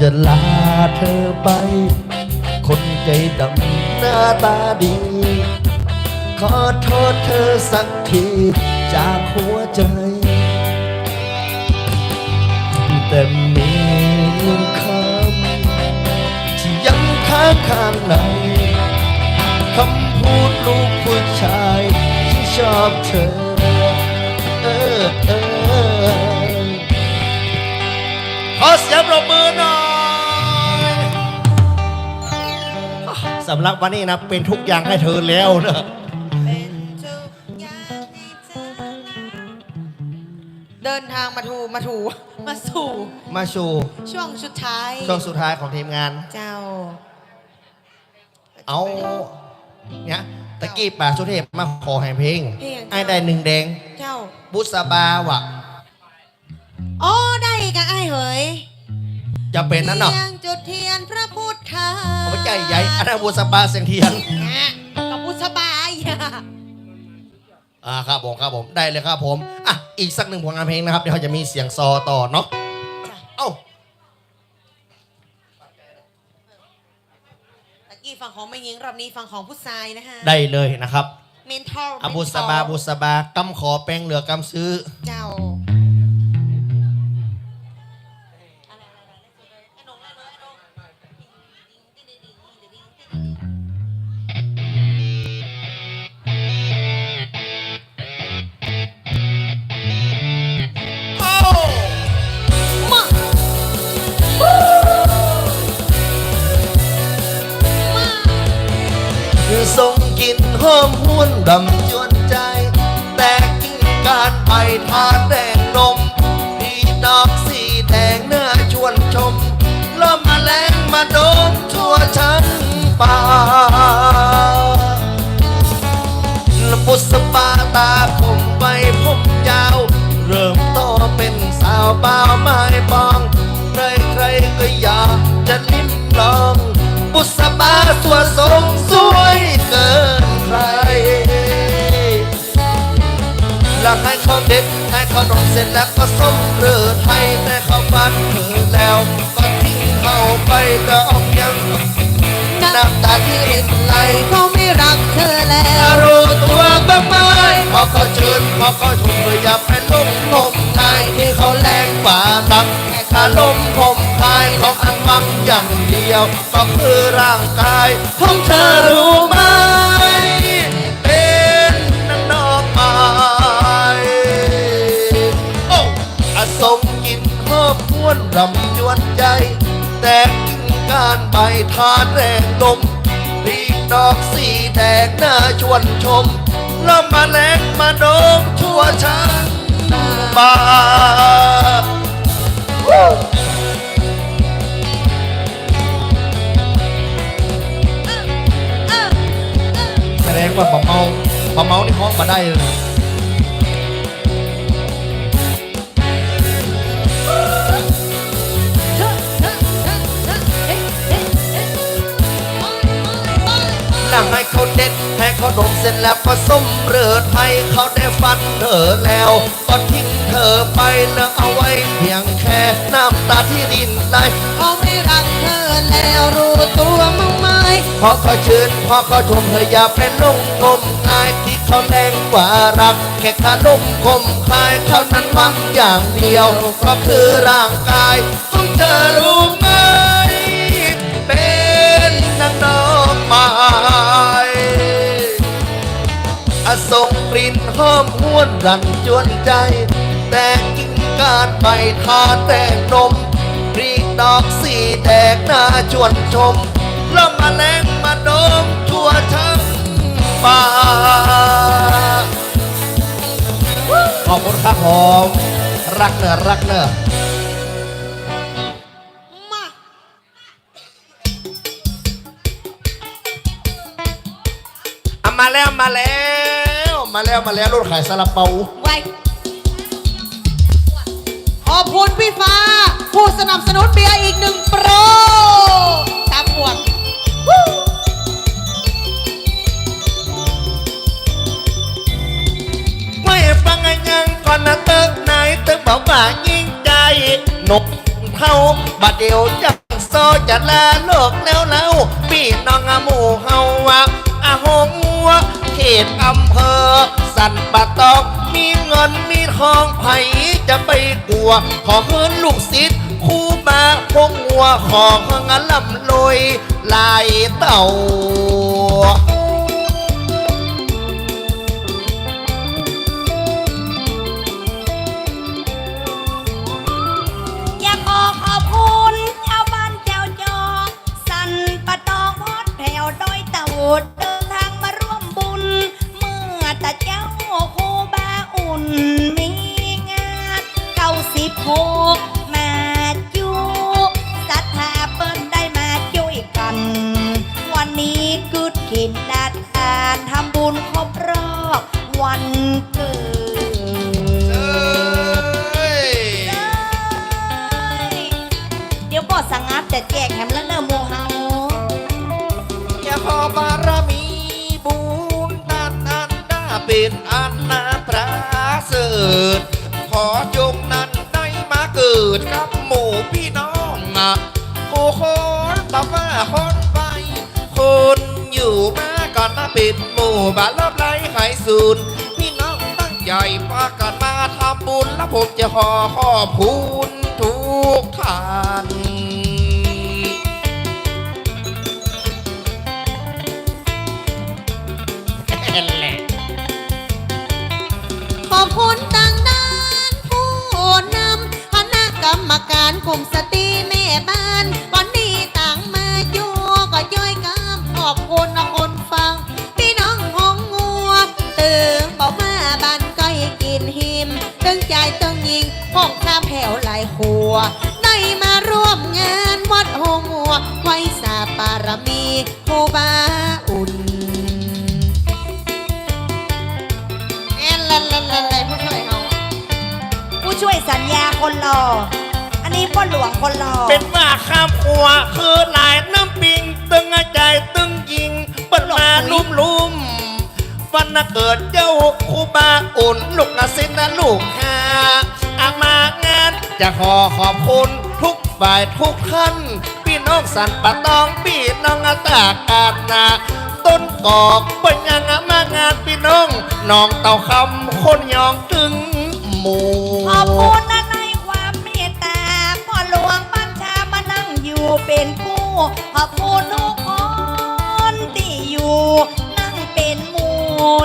จะลาเธอไป คนใจดำหน้าตาดี ขอโทษเธอสักทีจากหัวใจ แต่มีคำที่ยังค้างข้างในคำพูดลูกผู้ชายที่ชอบเธอ เออเออขอเสียงปรบมือหน่อย สำหรับวันนี้นะเป็นทุกอย่างให้เธอแล้วนะเป็นทุกอย่างให้เธอเดินทางมาถูมาถูมาสู่มาชูช่วงสุดท้ายช่วงสุดท้ายของทีมงาน เจ้า เอาเนี่ยตะกี้ป่าสุเทพมาขอให้เพลงเพลงไอ้ได้หนึ่งแดง เจ้า บุษบาวะอ๋อได้กันไอ้เหยจะเป็นนั้นเนาะเทียงจุดเทียนพระพุทธาเอาไป ใจใหญ่อันนั้นบุษบาเสียงเทียนนะกับพุทธบายอะอ่าครับผมครับผมได้เลยครับผมอะอีกสักหนึ่งผลงานเพลงนะครับเดี๋ยวเขาจะมีเสียงซอต่อเนาะเอ้าตะกี้ฝั่งของไม่ยิงรอบนี้ฝั่งของผู้ชายนะฮะได้เลยนะครับเมนทอลอะบุษบาบุษบากำขอแป้งเหลือกำซื้อเจ้า บุษบาตาผมไปผมยาว เริ่มโตเป็นสาวบ่าวไม้ปอง ใครใครๆก็อยากจะลิ้มลอง บุษบาสัวสงสวยเกินใครแล้วให้เขาเด็ดให้เขาดองเสร็จแล้วก็ส้มเรือไทยแต่เขาฟันเธอแล้วก็ทิ้งเขาไปก็เอาเพียง น้ำตาที่รินไหลเขาไม่รักเธอแล้วรู้ตัวบ้างไหมพอเขาเชิญพอเขาชมเลยอย่าไปลุ่มงมงายที่เขาแรงกว่าตักแค่คาลมผมคายเขาอันมังอย่างเดียว ก็คือร่างกายของเธอรู้ไหม ใบทานแรงลมรีดอกสีแดงน่าชวนชมแล้วมาแรงมาโดมทั่วชั้นบาแสดงว่าปะเมาปะเมานี่ห้องมาได้เลย เรือไทยเขาได้ฟันเธอแล้วก็ทิ้งเธอไปแล้วเอาไว้เพียงแค่น้ำตาที่ดินไหลเขาไม่รักเธอแล้วรู้ตัวมั้งไหมพอเขาชื่นพอเขาชมเธออย่าเป็นลงงมงายที่เขาแรงกว่ารัก แค่ขาลมคมคายเท่านั้นหวังอย่างเดียว ก็คือร่างกายของเธอรู้ไหม ส่งกลิ่นหอมหวนรันจวนใจ แต่กิ่งการใบทาแตงนมรีดดอกสีแดงน่าชวนชมแล้วมาแรงมาดมทั่วทั้งป่าขอบคุณครับผมรักเนอะรักเนอะมาอะมาแล้วมาแล้ว มาแล้วมาแล้วรถขายซาลาเปาไวขอบคุณพี่ฟ้า ผู้สนับสนุนเบียร์อีกหนึ่งโปรตามขวดวู้ไม่ฟังยังก่อนนะเติกไหนเติกบอกว่ายิ่งใจนกเท่าบัดเดียวจังโซจะลาโลกแล้วแล้วพี่น้องอะหมู่เฮาวะอาหงวะ เขตอำเภอ สันปะตอกมีเงินมีทองไผจะไปกลัว ขอเฮินลูกศิษย์คู่มาพงหัวขอเฮิงลำลอยลายเต่า ก็จะแจกแฮมแล้วเนอะหมูเฮาอย่าขอบารมีบุญนันนันนาเป็นอันนาพระเสริฐขอจงนั้นได้มาเกิดกับหมู่พี่น้องอะโอ้คนต่อมาคนไป คนอยู่มาก่อนมาเป็นหมู่บ้านรอบไรไขศูนย์พี่น้องตั้งใจพากันมาทำบุญและผมจะขอขอบคุณ รอ อันนี้พ่อหลวงคนรอเป็นว่าข้ามขัว คือหลายน้ำปิง ตึงใจตึงยิงเปิ้นมาลุ่มลุมวันน่ะเกิดเจ้าครูบาอุ่นลูกนะสินะลูกหาอามางานจะขอขอบคุณทุกฝ่ายทุกท่านพี่น้องสันปะตองพี่น้องอาตากอาบนาต้นกอกเปิ้นยังอะมางานพี่น้องน้องเต่าคำคนยองถึงหมู่ขอบคุณนะ เป็นผู้ขอบคุณทุกคนที่อยู่ นั่งเป็นหมู่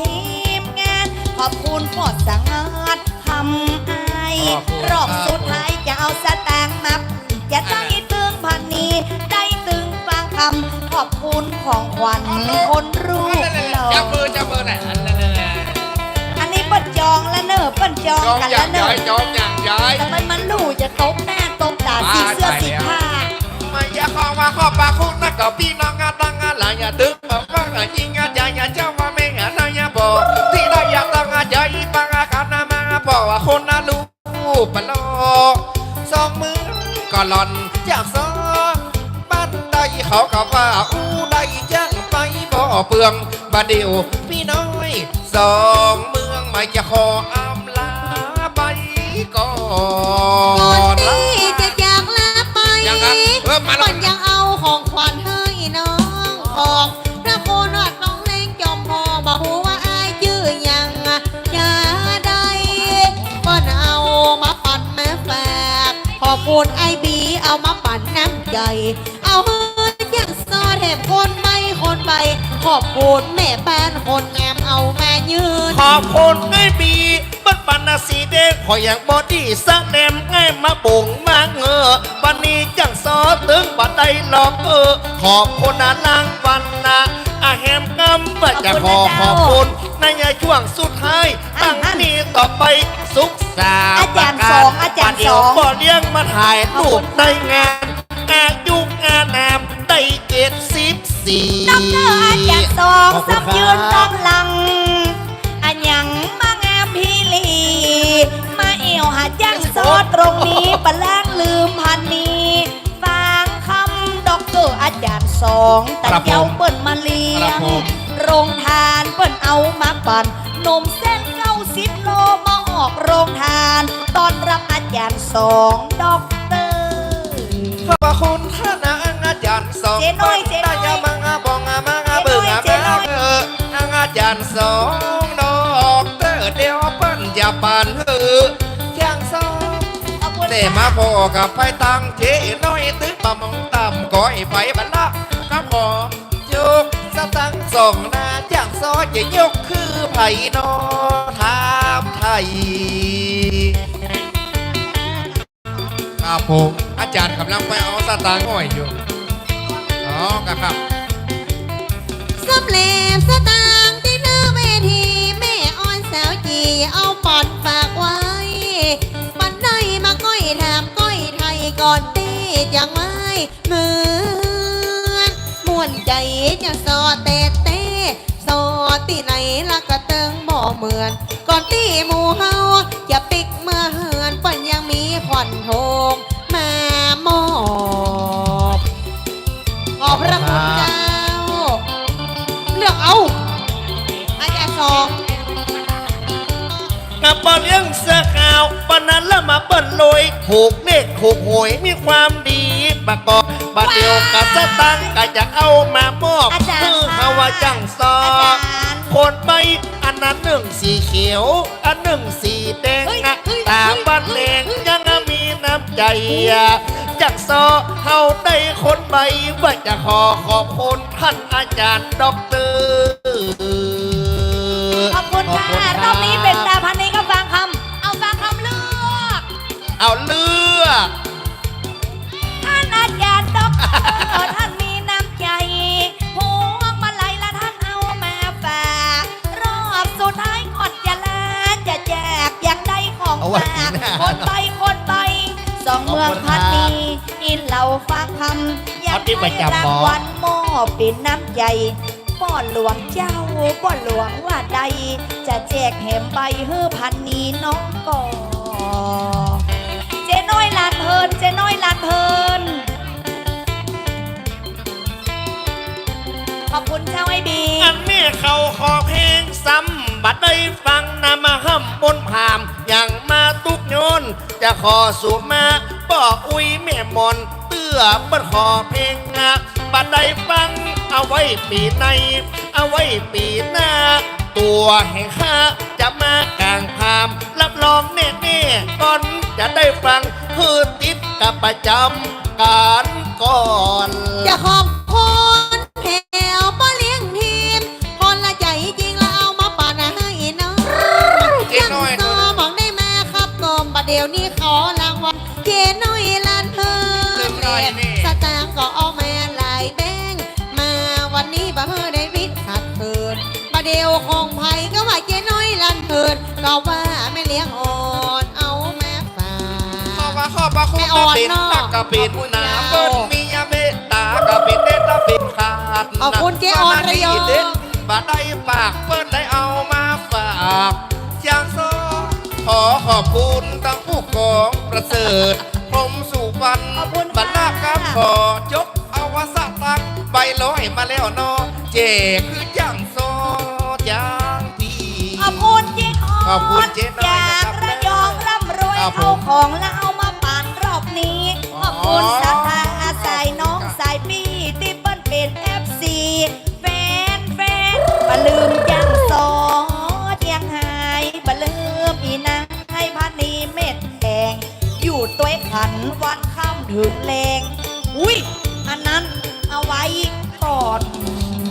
ทีมงาน ขอบคุณพ่อสังอาดทำไอายขอบคุณรอบครับสุดท้ายจะเอาสตางค์มาจะได้ตึงพันนี้ ได้ตึงฟังคำขอบคุณของขวัญคนรูปหล่อจับมือจับมือหน่อยอันนั้นน่ะอันนี้เปิ้นจองแล้วเนอะเปิ้นจองจองกันอแล้ย่าวงเนย้ออะยจองอย่างย้อยทำไมมันลู่จะตบหน้ อย่าขอมาขอปาคุณนะก็พี่น้องงาตั้งงาหลายอย่าดึงบอกว่าจริงงาใหญ่อย่าเจ้าว่าไม่งานนะอย่าบอกที่ได้อยากตั้งงาใหญ่ปังอาการนามาบอกว่าคนน่ะรู้ปะโลสองมือก็หล่อนจากสอบ้านใดเขาก็ว่าอู้ได้จังไปบ่เปลืองบาเดียวพี่น้อยสองเมืองไม่จะขออำลาไปก่อน ขอบคุณไอบี เอามาปั่นน้ำใจเอาเฮ้ยยังซอแถมคนไม่คนใบขอบคุณแม่บ้านคนงามเอาแม่ยืน ขอบคุณไอ้บีบัดปันนาสีเด็กขออย่างบอดี้สักแนมง่ายมาปุ่งมาเงอวันนี้จังซอตึงบัดได้หลอกเออ ขอบคุณนะนางวันนะอาแฮมกำเมื่อจะขอขอบคุณ ในช่วงสุดท้าย ตั้งนี้ต่อไปสุขสาอาจารย์สองอาจารย์เดี๋ยวสองบ่เลี้ยงมาถ่ายรูปได้งานอายุงานนามได้เจ็ดสิบสี่ดอกเตอร์อาจารย์สองซับยืนต้องหลังอันยังมางามพี่ลีมาเอวหาจังซอตรงนี้ปะล่างลืมพันนี้ฟังคำดอกเตอร์อาจารย์สองแต่ครับผมเจ้าเปิ้นมาเลี้ยง โรงทานเปิ้นเอามาปั่นนมเส้นเก้าสิบโลมาออกโรงทานตอนรับอาจารย์สองดอกเตอร์คุณท่านอาจารย์สองเจ๊น้อยเจ๊น้อยได้ยามังอาบองอามังอาเบิ่งอาเจ๊แม่น้อยเอออาจารย์สองดอกเตอร์เดียวเปิ้นอย่าปานเฮือช่างสองขอบคุณแต่มาพอกับไปตังเจ๊น้อยตึกปะมองตำก้อยไปบันละก็ขอย กสตังส่งนาจ้างซอจะยกคือไผ่นอถามไทยครับผมอาจารย์กำลังไปเอาสตางค์อ้อยอยู่อ๋อครับสำเร็จสตางค์ที่หน้าเวทีแม่อ้อนสาวจีเอาปอนฝากไว้ปันได้มาก้อยถามก้อยไทยก่อนตีจังไว้เมือ นม่วนใจจะสอเตะเตะสอที่ไหนละก็เติงบ่เหมือน ก่อนตีหมู่เฮาอย่าปิกเมื่อเหือนปิ้นยังมีผ่อนโทงมามอบขอบพระคุณเจ้า เลือกเอาอาจารย์สองกับปอเลี้ยงเสื้อขาวปนนั้นละมาเปิ้นลอยถูกเลขถูกหวยมีความดีประกอบ บัดเดียวกับสตังค์ก็จะเอามามอบอาจารย์คือเขาว่าจังซออาจารย์คนใบอันนั้นหนึ่งสีเขียว อันหนึ่งสีแดงเฮ้ยอะเฮ้ยตามบ้านเลงยังมีน้ำใจอะจังซอเฮาได้คนใบว่าจะขอขอบคุณท่านอาจารย์ด็อกเตอร์ขอบคุณค่ะรอบนี้เป็นตาพั อินเราฟังคำอยากเอาที่ประให้จำรางหมอวัลมอบเป็นน้ำใจป้อนหลวงเจ้าป้อนหลวงว่าใด จะแจกแหมใบเฮือพันนีน้องก่อเจ๊น้อยลานเพลินเจ๊น้อยลานเพลินขอบคุณเจ้าไอบีอันนี้เขาขอเพลงซ้ำบัดได้ฟังนำมาห้ำบนผามอย่างมาตุกโยน จะขอสู่มาป่ออุ้ยแม่มอน เตื้อบัดขอเพลงอะบัดได้ฟัง เอาไว้ปีใน เอาไว้ปีหน้า ตัวแห่งข้าจะมากลางพาม รับรองแน่ๆก่อนจะได้ฟังคือติดกับประจำการก่อนจะขอบคุณแถวป้าเลี้ยงทีมคนละใจจริงแล้วเอามาป่านให้น้องเจ๊ยังน้อยซอบอกได้มาครับกลมประเดี๋ยวนี้ อยสตางค์ก็เอามาหลายแบงมาวันนี้บ่เฮอได้ริดขัดเคินประเดี๋ยวของไผ่ก็ว่าเจน้อยลานเพิ่นก็ว่าไม่เลี้ยงอ่อนเอามาฝาขอบว่าขอบพระคุณไม่อ่อนปินเนอะตักกะปินขอบคุณนาเจ้าเปิ้นมียาเมตตากะปินเดตาปินขาดขอบคุณเจ๊ออนระยองบัดได้ปากเปิ้นได้เอามาฝากอย่างซอขอขอบคุณทั้งผู้กองประเสริฐ วรรณขอบคุณค่ะ บรรณากับขอยกเอาวาสตักใบลอยมาแล้วเนอเจคืออย่างซออย่างพี่ขอบคุณเจ๊ออนขอบคุณเจ๊น้อยจากนะครับระยองร่ำรวยครับผมเอาของแล้วเอามาป่านรอบนี้ ขอบคุณอ๋อศรัทธาสา ถึงแรงอุ้ย อันนั้นเอาไว้ก่อน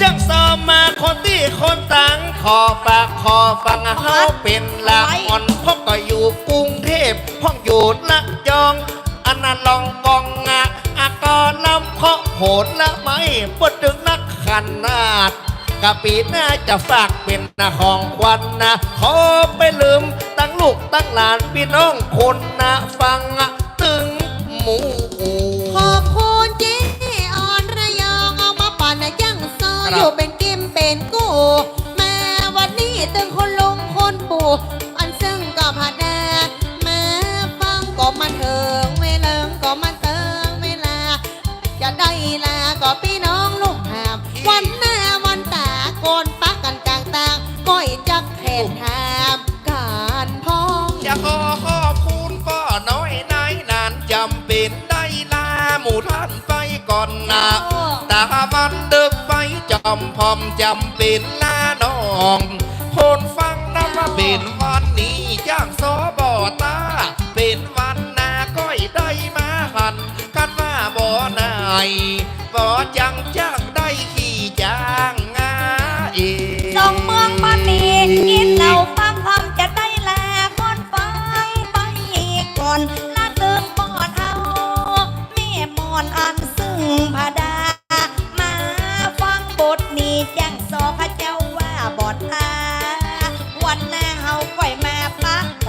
จังซอมมาคนที่คนตังขอฝากขอฟังเฮาเป็นละอ่อนพ่อก็อยู่กรุงเทพพ่องอยู่ละจอง อันนั้นลองกองงะอากอลำเพาะโหดละไม่ปดดึงนักขันนาดกะปีหน้าจะฝากเป็นนาของควันนะขอไปลืมตั้งลูกตั้งหลานพี่น้องคนนะฟังตึงหมู ครับ อยู่เป็นกิมเป็นกูมาวันนี้ตึงคนลงคนปู่อันซึ่งก็ผ่านดามาฟังก็มันเถิงเวลิงก็มันเติงเวลา จะได้ลาก็พี่น้องลูกหามวันหน้าวันตาโกนปักกันกลางตางก้อยจักแทนหามการพ้องอยากขอขอบคุณป้าน้อยนายนานจำเป็นได้ลาหมู่ท่านแฟอนนะ ตามันเดิมไปจ อมพอมจำเป็นลาน้องคนฟังนะว่าเป็นวันนี้จ้างสอบอตา เป็นวันนาก้อยได้มาหัน กันว่าบ่นายบ่จังจ้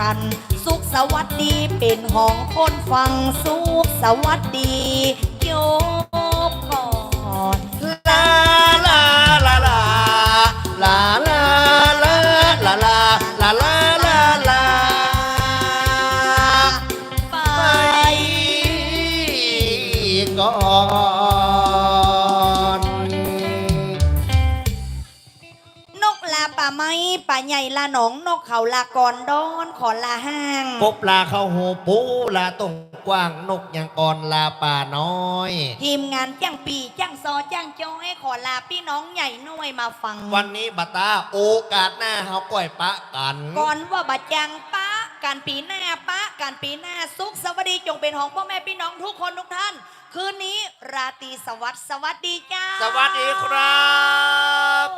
กัน สุขสวัสดีเป็นห้องคนฟัง สุขสวัสดี ลากอนดอนขอลาห้างปบลาเข้าหูปูลาตรงกว้างนกอย่างก่อนลาป่าน้อยทีมงานจ้างปีจ้างซอจ้างจอยขอลาพี่น้องใหญ่น้อยมาฟังวันนี้บัตตาโอกาสหน้าเฮาก้อยปะกันก่อนว่าบัดจังปะการปีหน้าปะการปีหน้าสุขสวัสดีจงเป็นของพ่อแม่พี่น้องทุกคนทุกท่าน คืนนี้ราตรีสวัสดิ์สวัสดีจ้า สวัสดีครับ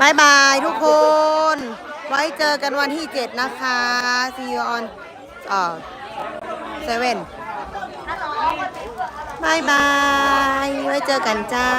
บายบายทุกคน ไว้เจอกันวันที่ 7 นะคะ see you on เอ่อ seven บายบาย ไว้เจอกันเจ้า